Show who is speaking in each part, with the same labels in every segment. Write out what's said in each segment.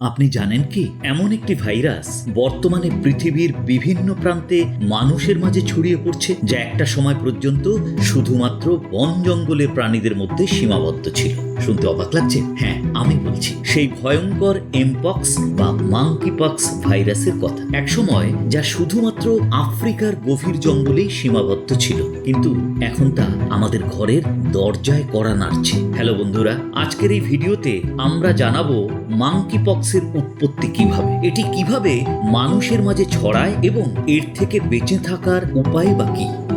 Speaker 1: আপনি জানেন কি? এমন একটি ভাইরাস বর্তমানে পৃথিবীর বিভিন্ন প্রান্তে মানুষের মাঝে ছড়িয়ে পড়ছে, যা একটা সময় পর্যন্ত শুধুমাত্র বন জঙ্গলের প্রাণীদের মধ্যে সীমাবদ্ধ ছিল। শুনতে অবাক লাগছে? হ্যাঁ আমি বলছি, সেই ভয়ঙ্কর এমপক্স বা মাংকিপক্স ভাইরাসের কথা। একসময় যা শুধুমাত্র আফ্রিকার গভীর জঙ্গলেই সীমাবদ্ধ ছিল, কিন্তু এখন তা আমাদের ঘরের দরজায় করা নাড়ছে। হ্যালো বন্ধুরা, আজকের এই ভিডিওতে আমরা জানাব মাংকিপক্সের উৎপত্তি কীভাবে? এটি কীভাবে মানুষের মাঝে ছড়ায় এবং এর থেকে বেঁচে থাকার উপায় বা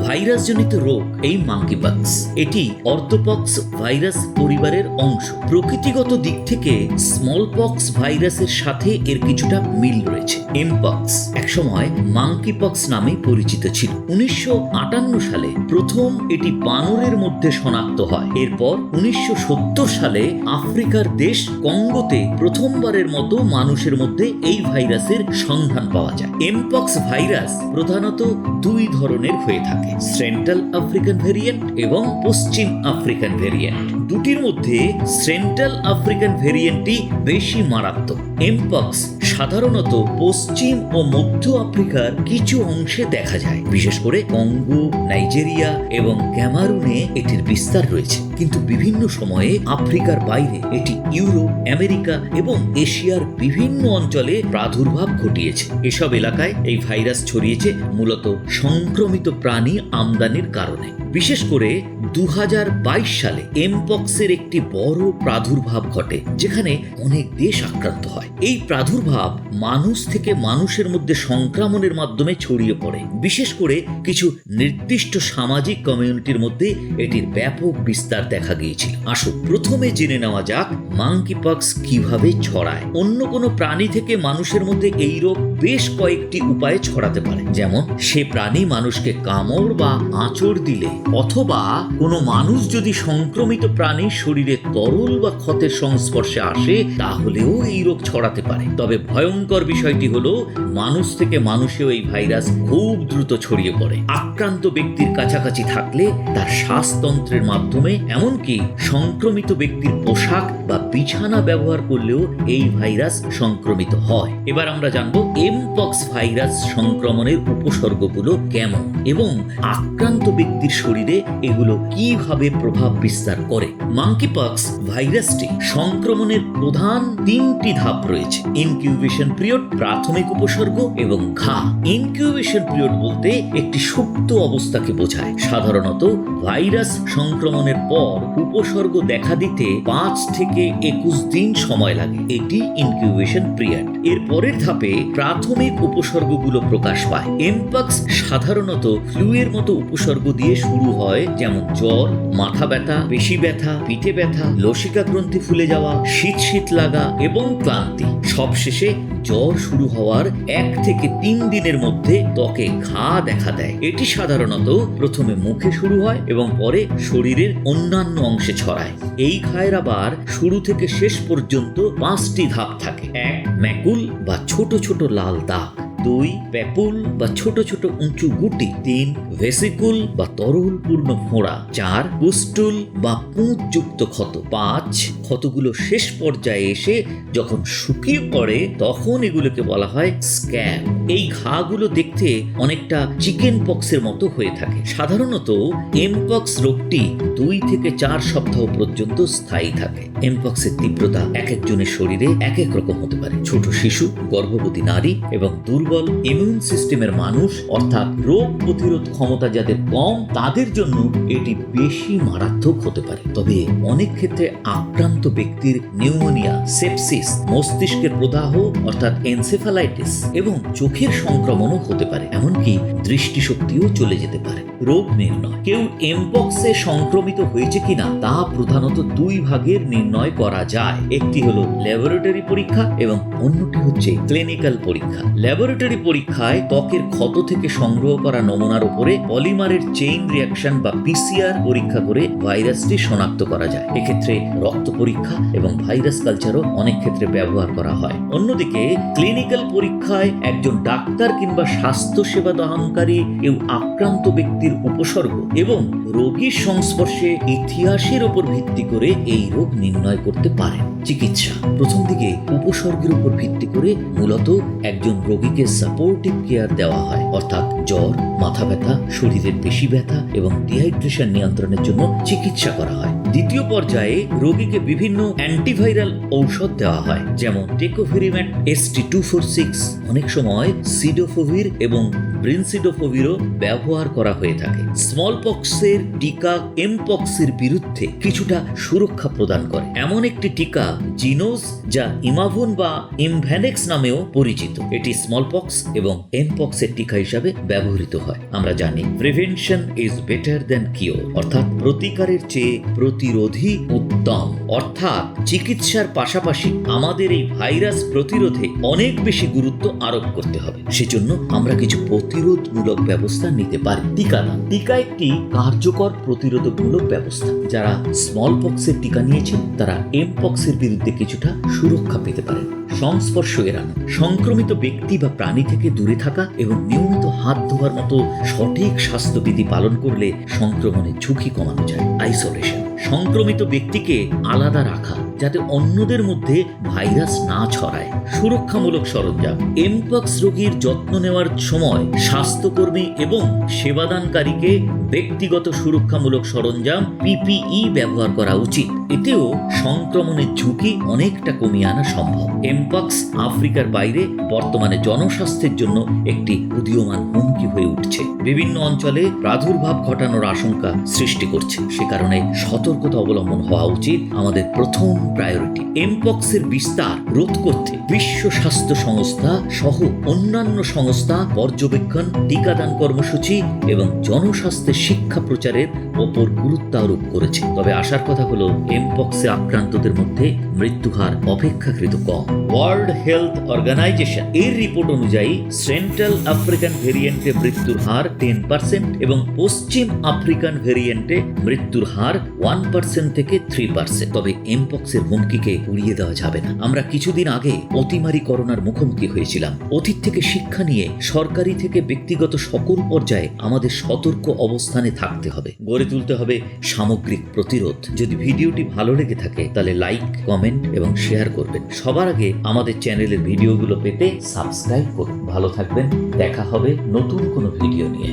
Speaker 1: ভাইরাসজনিত রোগ, এই মাংকিপক্স এটি অর্থোপক্স ভাইরাস পরিবারের অংশ। প্রকৃতিগত দিক থেকে স্মল পক্স ভাইরাসের সাথে এর কিছুটা মিল রয়েছে। এমপক্স একসময় মাংকিপক্স নামে পরিচিত ছিল। উনিশশো আটান্ন সালে প্রথম এটি বানরের মধ্যে শনাক্ত হয়। এরপর উনিশশো সত্তর সালে আফ্রিকার দেশ কঙ্গোতে প্রথমবারের মতো মানুষের মধ্যে এই ভাইরাসের সন্ধান পাওয়া যায়। এমপক্স ভাইরাস প্রধানত দুই ধরনের হয়ে থাকে। সেন্ট্রাল আফ্রিকান ভেরিয়েন্ট এবং পশ্চিম আফ্রিকান ভেরিয়েন্ট দুটির মধ্যে সেন্ট্রাল আফ্রিকান ভেরিয়েন্টটি বেশি মারাত্মক। এমপক্স সাধারণত পশ্চিম ও মধ্য আফ্রিকার কিছু অংশে দেখা যায়। বিশেষ করে কঙ্গো, নাইজেরিয়া এবং ক্যামারুনে এটির বিস্তার রয়েছে। কিন্তু বিভিন্ন সময়ে আফ্রিকার বাইরে এটি ইউরোপ, আমেরিকা এবং এশিয়ার বিভিন্ন অঞ্চলে প্রাদুর্ভাব ঘটিয়েছে। এসব এলাকায় এই ভাইরাস ছড়িয়েছে মূলত সংক্রমিত প্রাণী আমদানির কারণে। বিশেষ করে দু হাজার বাইশ সালে এমপক্সের একটি বড় প্রাদুর্ভাব ঘটে, যেখানে অনেক দেশ আক্রান্ত হয়। এই প্রাদুর্ভাব মানুষ থেকে মানুষের মধ্যে সংক্রমণের মাধ্যমে ছড়িয়ে পড়ে। বিশেষ করে কিছু নির্দিষ্ট সামাজিক কমিউনিটির মধ্যে এটির ব্যাপক বিস্তার দেখা গিয়েছিল। আসুন, প্রথমে জেনে নেওয়া যাক মাংকিপক্স কীভাবে ছড়ায়। অন্য কোনো প্রাণী থেকে মানুষের মধ্যে এই রোগ বেশ কয়েকটি উপায়ে ছড়াতে পারে। যেমন, সে প্রাণী মানুষকে কামড় বা আঁচড় দিলে অথবা কোনো মানুষ যদি সংক্রমিত প্রাণীর শরীরে তরল বা ক্ষতের সংস্পর্শে আসে, তাহলেও এই রোগ ছড়াতে পারে। তবে ভয়ঙ্কর বিষয়টি হলো, মানুষ থেকে মানুষেও এই ভাইরাস খুব দ্রুত ছড়িয়ে পড়ে। আক্রান্ত ব্যক্তির কাছাকাছি থাকলে তার শ্বাসতন্ত্রের মাধ্যমে, এমনকি সংক্রমিত ব্যক্তির পোশাক বা বিছানা ব্যবহার করলেও এই ভাইরাস সংক্রমিত হয়। এবার আমরা জানব এমপক্স ভাইরাস সংক্রমণের উপসর্গগুলো কেমন? এবং আক্রান্ত ব্যক্তির শরীরে এগুলো কীভাবে প্রভাব বিস্তার করে? মাংকিপক্স ভাইরাসটি সংক্রমণের প্রধান তিনটি ধাপ রয়েছে। ইনকিউবেশন পিরিয়ড প্রাথমিক উপসর্গ এবং ঘা। ইনকিউবেশন পিরিয়ড বলতে একটি সুপ্ত অবস্থাকে বোঝায়। সাধারণত ভাইরাস সংক্রমণের পর উপসর্গ দেখা দিতে পাঁচ থেকে একুশ দিন সময় লাগে। এটি ইনকিউবেশন পিরিয়ড এর পরের ধাপে প্রাথমিক উপসর্গগুলো প্রকাশ পায়। এমপাক্স সাধারণত ফ্লু এর মতো উপসর্গ দিয়ে শুরু হয়, যেমন জ্বর, মাথা ব্যথা, পেশি ব্যথা, পিঠে ব্যথা, লসিকা গ্রন্থি ফুলে যাওয়া, শীত শীত লাগা এবং ক্লান্তি। সবশেষে জ্বর শুরু হওয়ার এক থেকে তিন দিনের মধ্যে ত্বকে ঘা দেখা দেয়। এটি সাধারণত প্রথমে মুখে শুরু হয় এবং পরে শরীরের অন্যান্য অংশে ছড়ায়। এই ঘায়ের আবার শুরু থেকে শেষ পর্যন্ত পাঁচটি ধাপ থাকে। এক, ম্যাকুল বা ছোট ছোট লাল দাগ। দুই প্যাপুল বা ছোট ছোট উঁচু গুটি, তিন, ভেসিকুল বা তরলপূর্ণ ফোঁড়া, চার, পুস্টুল বা পুঁতযুক্ত ক্ষত, পাঁচ, ক্ষতগুলো শেষ পর্যায়ে এসে যখন শুকিয়ে পড়ে, তখন এগুলোকে বলা হয় স্ক্যাব। এই ঘাগুলো দেখতে অনেকটা চিকেন পক্সের মতো হয়ে থাকে। সাধারণত এমপক্স রোগটি দুই থেকে চার সপ্তাহ পর্যন্ত স্থায়ী থাকে। এমপক্সের তীব্রতা এক একজনের শরীরে এক এক রকম হতে পারে। ছোট শিশু, গর্ভবতী নারী এবং দুর্বল ইমিউন সিস্টেমের মানুষ, অর্থাৎ রোগ প্রতিরোধ ক্ষমতা যাদের কম, তাদের জন্য এটি বেশি মারাত্মক হতে পারে। তবে অনেক ক্ষেত্রে আক্রান্ত ব্যক্তির নিউমোনিয়া সেপসিস মস্তিষ্কের প্রদাহ, অর্থাৎ এনসেফালাইটিস এবং চোখের সংক্রমণও হতে পারে। এমনকি দৃষ্টিশক্তিও চলে যেতে পারে। রোগ নির্ণয়। কেউ এমপক্সে সংক্রমিত হয়েছে কিনা, তা প্রধানত দুই ভাগের নির্ণয় করা যায়। একটি হলো ল্যাবরেটরি পরীক্ষা এবং অন্যটি হচ্ছে ক্লিনিক্যাল পরীক্ষা। ল্যাবরেটরি ল্যাবরেটরি পরীক্ষায় ত্বকের ক্ষত থেকে সংগ্রহ করা নমুনার উপরে পলিমারের চেইন রিয়াকশন বা পিসিআর পরীক্ষা করে ভাইরাসটি শনাক্ত করা যায়। এক্ষেত্রে রক্ত পরীক্ষা এবং ভাইরাস কালচারও অনেক ক্ষেত্রে ব্যবহার করা হয়। অন্যদিকে ক্লিনিক্যাল পরীক্ষায় একজন ডাক্তার কিংবা স্বাস্থ্য সেবা দানকারী কেউ আক্রান্ত ব্যক্তির উপসর্গ এবং রোগীর সংস্পর্শে ইতিহাসের উপর ভিত্তি করে এই রোগ নির্ণয় করতে পারেন চিকিৎসা। প্রথম দিকে উপসর্গের উপর ভিত্তি করে মূলত একজন রোগীকে সাপোর্টিভ কেয়ার দেওয়া হয়। অর্থাৎ জ্বর, মাথা ব্যথা, শরীরের পেশি ব্যথা এবং ডিহাইড্রেশন নিয়ন্ত্রণের জন্য চিকিৎসা করা হয়। দ্বিতীয় পর্যায়ে রোগীকে বিভিন্ন অ্যান্টিভাইরাল ঔষধ দেওয়া হয়, যেমন tecovirimat ST two four six অনেক সময় সিডোফোভির এবং ব্রিনসিডোফোভিরও ব্যবহার করা হয়ে থাকে। স্মল পক্সের টিকা এমপক্সের বিরুদ্ধে কিছুটা সুরক্ষা প্রদান করে। এমন একটি টিকা জিনোস যা ইমাভুন বা ইমভ্যানেক্স নামেও পরিচিত। এটি স্মল পক্স এবং এমপক্সের টিকা হিসাবে ব্যবহৃত হয়। আমরা জানি prevention is better than cure অর্থাৎ প্রতিকারের চেয়ে প্রতিরোধই উত্তম। অর্থাৎ চিকিৎসার পাশাপাশি আমাদের এই ভাইরাস প্রতিরোধে অনেক বেশি গুরুত্ব আরোপ করতে হবে। সেজন্য আমরা কিছু প্রতিরোধমূলক ব্যবস্থা নিতে পারি। টিকাদান টিকা একটি কার্যকর প্রতিরোধমূলক ব্যবস্থা। যারা স্মল পক্সের টিকা নিয়েছেন, তারা এম পক্সের বিরুদ্ধে কিছুটা সুরক্ষা পেতে পারেন। সংস্পর্শ এড়ানো। সংক্রমিত ব্যক্তি বা প্রাণী থেকে দূরে থাকা এবং নিয়মিত হাত ধোয়ার মতো সঠিক স্বাস্থ্যবিধি পালন করলে সংক্রমণের ঝুঁকি কমানো যায়। আইসোলেশন সংক্রমিত ব্যক্তিকে আলাদা রাখা। যাতে অন্যদের মধ্যে ভাইরাস না ছড়ায়। সুরক্ষামূলক সরঞ্জাম এমপক্স রোগীর যত্ন নেওয়ার সময় স্বাস্থ্যকর্মী এবং সেবাদানকারীকে ব্যক্তিগত সুরক্ষামূলক সরঞ্জাম পিপিই ব্যবহার করা উচিত। এতেও সংক্রমণের ঝুঁকি অনেকটা কমিয়ে আনা সম্ভব। এমপক্স আফ্রিকার বাইরে বর্তমানে জনস্বাস্থ্যের জন্য একটি উদীয়মান হুমকি হয়ে উঠছে। বিভিন্ন অঞ্চলে প্রাদুর্ভাব ঘটানোর আশঙ্কা সৃষ্টি করছে। সে কারণে সতর্কতা অবলম্বন হওয়া উচিত। আমাদের প্রথম প্রায়োরিটি এমপক্সের বিস্তার রোধ করতে বিশ্ব স্বাস্থ্য সংস্থা সহ অন্যান্য সংস্থা পর্যবেক্ষণ, টিকাদান কর্মসূচি এবং জনস্বাস্থ্যের শিক্ষা প্রচারের ওপর গুরুত্ব আরোপ করেছে। তবে আসার কথা হলো এমপক্সে আক্রান্তদের মধ্যে মৃত্যুহার অপেক্ষাকৃত কম। ওয়ার্ল্ড হেলথ অর্গানাইজেশন এর রিপোর্ট অনুযায়ী সেন্ট্রাল আফ্রিকান ভেরিয়েন্টে মৃত্যুর হার টেন পার্সেন্ট এবং পশ্চিম আফ্রিকান ভেরিয়েন্টে মৃত্যুর হার ওয়ান পার্সেন্ট থেকে থ্রি পার্সেন্ট তবে এমপক্সের হুমকিকে উড়িয়ে দেওয়া যাবে না। আমরা কিছুদিন আগে অতিমারি করোনার মুখোমুখি হয়েছিলাম। অতীত থেকে শিক্ষা নিয়ে সরকারি থেকে ব্যক্তিগত সকল পর্যায়ে আমাদের সতর্ক অবস্থানে থাকতে হবে। গড়ে তুলতে হবে সামগ্রিক প্রতিরোধ। যদি ভিডিওটি ভালো লেগে থাকে, তাহলে লাইক কমেন্ট এবং শেয়ার করবেন। সবার আগে আমাদের চ্যানেলের ভিডিওগুলো পেতে সাবস্ক্রাইব করুন। ভালো থাকবেন, দেখা হবে নতুন কোনো ভিডিও নিয়ে।